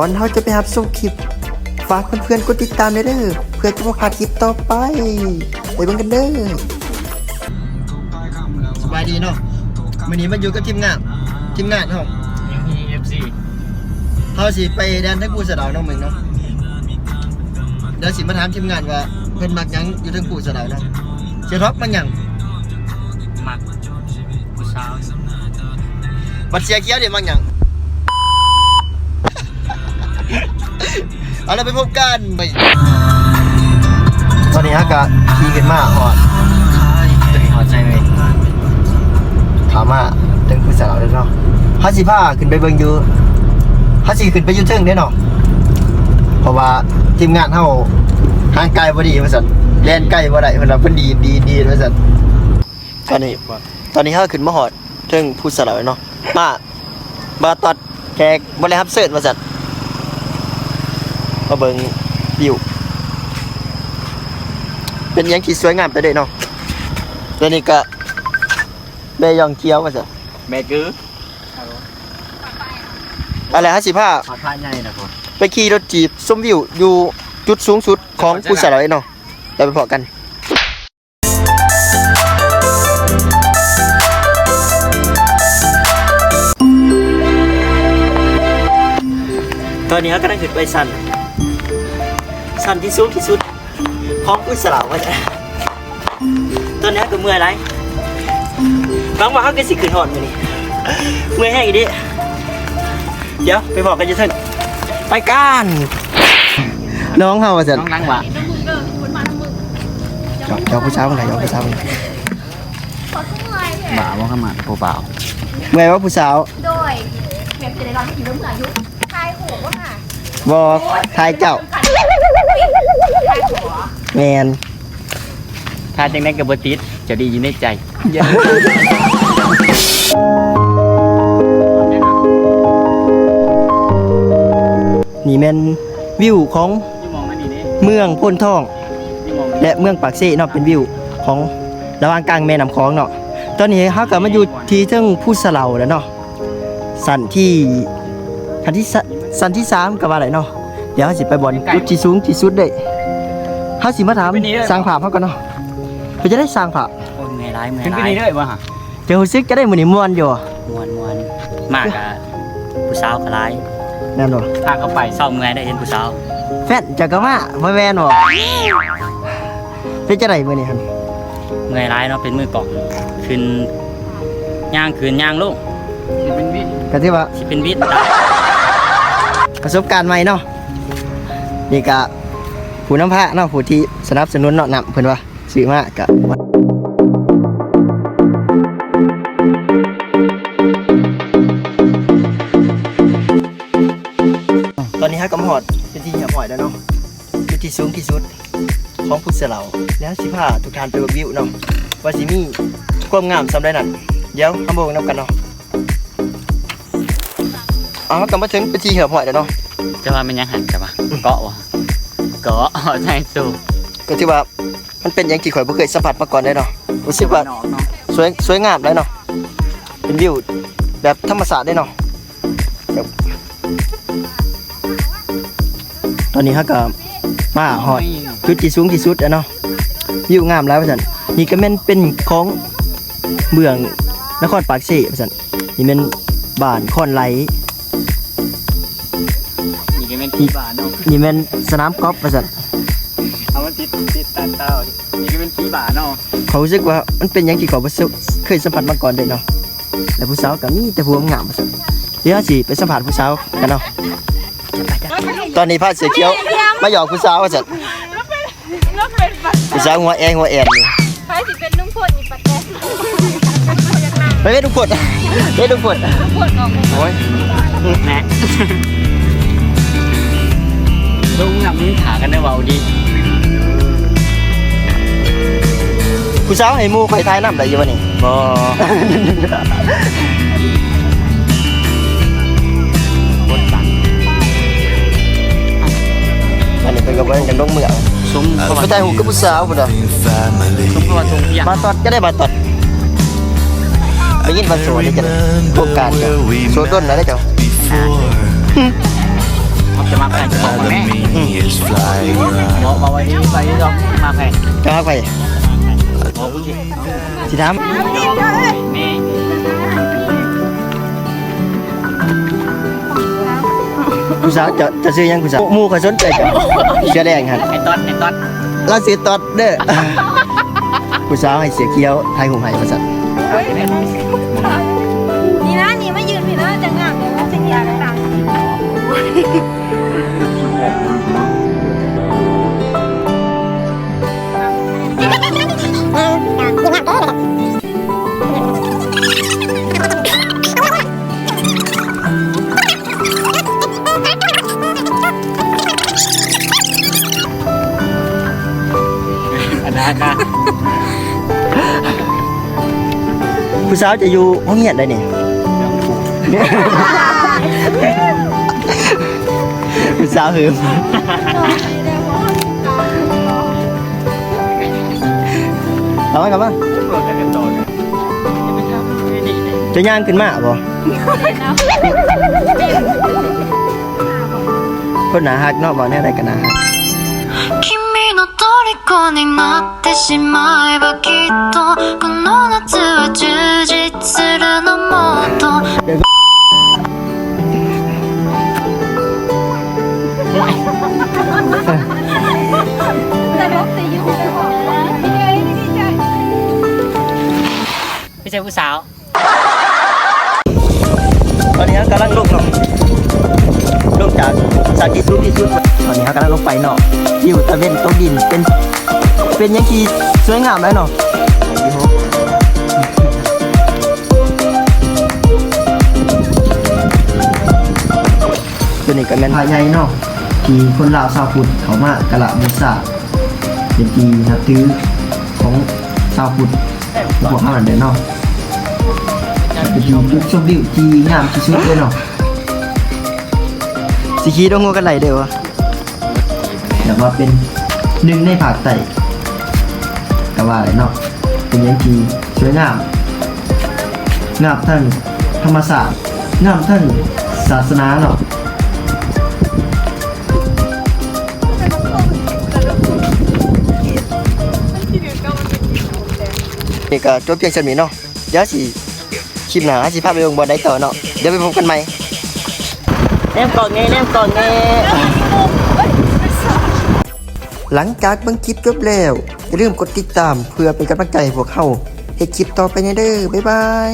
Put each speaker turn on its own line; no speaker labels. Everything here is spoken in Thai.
ก่อนเราจะไปรับชมคลิป ฝากเพื่อนๆกดติดตามด้วยเด้อเพื่อจะมาพลาดคลิปต่อไปไปเบิ่งกันเด้อสบายดีเนาะวันนี้มาอยู่กับทีมงาน ทีมงานเฮา
ยังมีเอฟซี
เฮาสิไปแดนทั้งปูสะเดาวเน้องมึงเนาะเดี๋ยวสิมาถามทีมงานว่าเพิ่นมักหยังอยู่ทั้งปูสะเดาวเนาะเสียท็อปมันหยัง
มักผู้สาว
บัดเสียเขียวเดี๋ยวมักหยัง เอาเราไปพบกันไปตอนนี้ฮะกะขี่ขึ้นมาหอด
ตัวนี้หัวใจเลย
ถามว่าเรื่องผู้สาวเลยเนาะฮัสิผ้าขึ้นไปเบิ่งอยู่ฮัสิขึ้นไปอยุ่เทิงได้เนาะเพราะว่าทีมงานเฮาห่างไกลบ่ดีว่าซั่นแล่นใกล้บ่ได้เพิ่นว่าเพิ่นดีดีดีว่าซั่นตอนนี้ตอนนี้เฮาขึ้นมาหอดเทิงผู้สาวแล้วเนาะมามาตอดแขกบ่ได้รับเสิร์ชว่าซั่น มาเบิ่งวิวเป็นหยังที่สวยงามไปเลยเนาะแล้วนี่ก็แม่ยองเคี้ยวว่าซั่น
แม่กือ
อะไรฮะสิผ้า
ขอท่าใหญ่นะคน
ไปขี่รถจีบชมวิวอยู่จุดสูงสุดของภูสะร้อยเนาะเราไปพอกันตอนนี้เขากำลังขึ้นไปสัน สันที่สูงที่สุดของภูสะร้อยว่าจะตอนนี้ก็เมื่อยไรบางวันเขาก็สิขึ้นหอดมือนี่เมื่อยแห้งอีกดิเดี๋ยวไปบอกกันจะเถินไปกันน้องเฮาว่าสัน
น้องนั่งวะ
เดี๋ยวผู้สาวคนไหนเดี๋ยวผู้สาวคนไหน
บ่าวว่าขมันผู้บ่าว
เมื่อยว่าผู้สาว
โดยแบบจะได้ร้องผิวเหมือนอายุทายหัวว่าค่ะ
บอทายเจ้า
ทายหัว
แมน
ถ้าจังได้กับบติดจะดีอยู่ในใจ
นี่แมนวิวของ
นี่มองมานี่นี่
เมืองพ้นทอง
นี่มอง
และเมืองปากเซ่เนาะเป็นวิวของระหว่างกลางแม่น้ำคลองเนาะตอนนี้เฮาก็มาอยู่ที่เทิงผู้สะเหลาแล้วเนาะสันที่สันที่สะสันที่สามกับว่าอะไรเนาะเดี๋ยวเราสิไปบอลจุดที่สูงที่สุดเลย เฮาสิมาถามสร้างภาพเฮากันเนาะเพื่อจะได้สร้างภาพ
โอ้ยเมื่อยร้ายเมื่อยร้ายนี่ด้วยวะฮะ
เดี๋ยวรู้สึกจะได้มื้อนี้ม่วนอยู่
มวนมวนมากอะผู้สาวก็ร้าย
แน่นบ่
พาเข้าไปเศร้าเมื่อยได้เห็นผู้สาว
แฟนจักก็มาบ่แม่นบ่เป็นจังไดมื้อนี้หั่น
เมื่อยร้ายเนาะเป็นมือกล่องขึ้นย่างขึ้นย่างลงสิเป็นวิ
ก็ถือว่า
สิเป็นวิทย์
ประสบการณ์ใหม่เนาะนี่ก็ ผู้นำพาเนาะผู้ที่สนับสนุนเนาะนํเพิ่นว่าซื้อมาก็ตอนนี้ฮะกำหอดเป็นที่เหี่ยหอยแล้วเนาะจุดที่สูงที่สุดของพุทธเหลาแล้วสิพาทุกทานไปวิวเนาะว่าสิมีความงามสำาได้นั่นเดี๋ยวเอามาเบิ่งนํกันเนาะเอากลับมาถึงเป็นที่เหี่ยหอยแล้วเนาะ
จะว่ามันยังหันกันปะเกาะวะ เกาะใช่สู
ก็ถือว่ามันเป็นอย่างที่ข่อยบ่เคยสัมผัสมาก่อนเลยเนาะรู้สึกว่า
น้องเนาะ
สวยสวยงามเลยเนาะเป็นวิวแบบธรรมศาสตร์ได้เนาะแบบตอนนี้ฮะก็มาหอดจุดที่สูงที่สุดอะเนาะวิวงามแล้วว่าซั่นนี่ก็แม่นเป็นของเมืองนครปากเสว่าซั่นนี่แม่นบ้านคอนไหล
นี่ก็เป็นพี่บาเนาะ
นี่แม่นสนามกอล์ฟว่าซั่น
เอามาติดติดตาเต้านี่ก็เป็นพี่บาเนาะ
เขารู้สึกว่ามันเป็นอย่างที่เขาบ่เคยสัมผัสมาก่อนเลยเนาะแต่ผู้สาวก็มีแต่ผู้งามว่าซั่นเดี๋ยวเราสิไปสัมผัสผู้สาวกันเนาะตอนนี้พาเสือเขียวมาหยอกผู้สาวว่าจัด
แล้วเป็นปัด
ผู้สาวหัวแองหัวแอนอยู่
ไปสิเป็นนุ่งพลอีปัดแดง
ไปเว้ยทุกคนเว้ยทุกคน
พลออก
โอ้ย
แนะ ลุงนำนี้ขากันได้เบาดี
ผู้สาวให้มูไฟท้ายน้ำได้อยู่วะนี่
บ่ บดบัง
อันนี้เป็นกับเรื่องกันลงเมือง
ซุ้มเข้ามา
ผู้ชายหูกับผู้สาวพุ่นน่ะ
ซุ้มเข้ามาตรงเพียง
บาตอดก็ได้บาตอดไปยินบาโซนี่จะได้โครงการจ้ะโซต้นนะได้เจ้า
จะมาแข่งจะบอกแม่
is flying around.
บอกมาไว้นี้ไปนี่เรามาแข่ง
จะมาไป
บอกผู้หญิง
สิถาม
นี่
ผู้สาวจะจะซื้อหยังผู้สาวหมู่ก็สนใจจ้ะเสื้อแดงหั่น
ไอ้ต๊อดไอ้ต๊อด
เราซื้อตอดเด้อผู้สาวให้เสียเขียวไทยหุ่มไห้ว่าซั่น
นี่นะนี่ไม่ยืนพี่นะจะงามเลยว่าจะยากต่าง
ผู้สาวจะอยู่ห้องเงียบได้นี่ ผู้สาวหืมเอามาครับมาจะย่างขึ้นมาบ่คนหนาฮักเนาะบ่แน่ได้กันหนาฮัก
君の虜になってしまえばきっとこの夏は充
ช่ผู้สาว
ตอนนี้กำลังลงเนาะลงจากจากที่สุดที่สุดตอนนี้กำลังลงไปเนาะวิวตะเวนตกดินเป็นเป็นหยังที่สวยงามเลยเนาะไปดิโฮตัวนี้ก็แม่นพาใหญ่เนาะที่คนลาวชาวพุทธเขามากะละมุสาเป็นที่นับถือของชาวพุทธพวกเขานั่นเด้อเนาะ เป็นจุดชมวิวที่งามที่สุดเลยเนาะสิขี่ต้องงัวกันไหลเด้อวะแต่ว่าเป็นหนึ่งในภาคใต้ก็ว่าเลยเนาะเป็นยังที่สวยงามงามทั้งธรรมศาสตร์งามทั้งศาสนาเนาะนี่ก็จบเพียงเท่านี้เนาะเดี๋ยวสิ คลิปหน้าสิพาไปลงบอลได้ต่อเนาะเดี๋ยวไปพบกันใหม่แนมกล่องไงแนมกล่องไงหลังจากเบังคลิปจบแล้วอย่าลืมกดติดตามเพื่อเป็นกำลังใจให้พวกเขาเฮ็ดคลิปต่อไปในเด้อบ๊ายบาย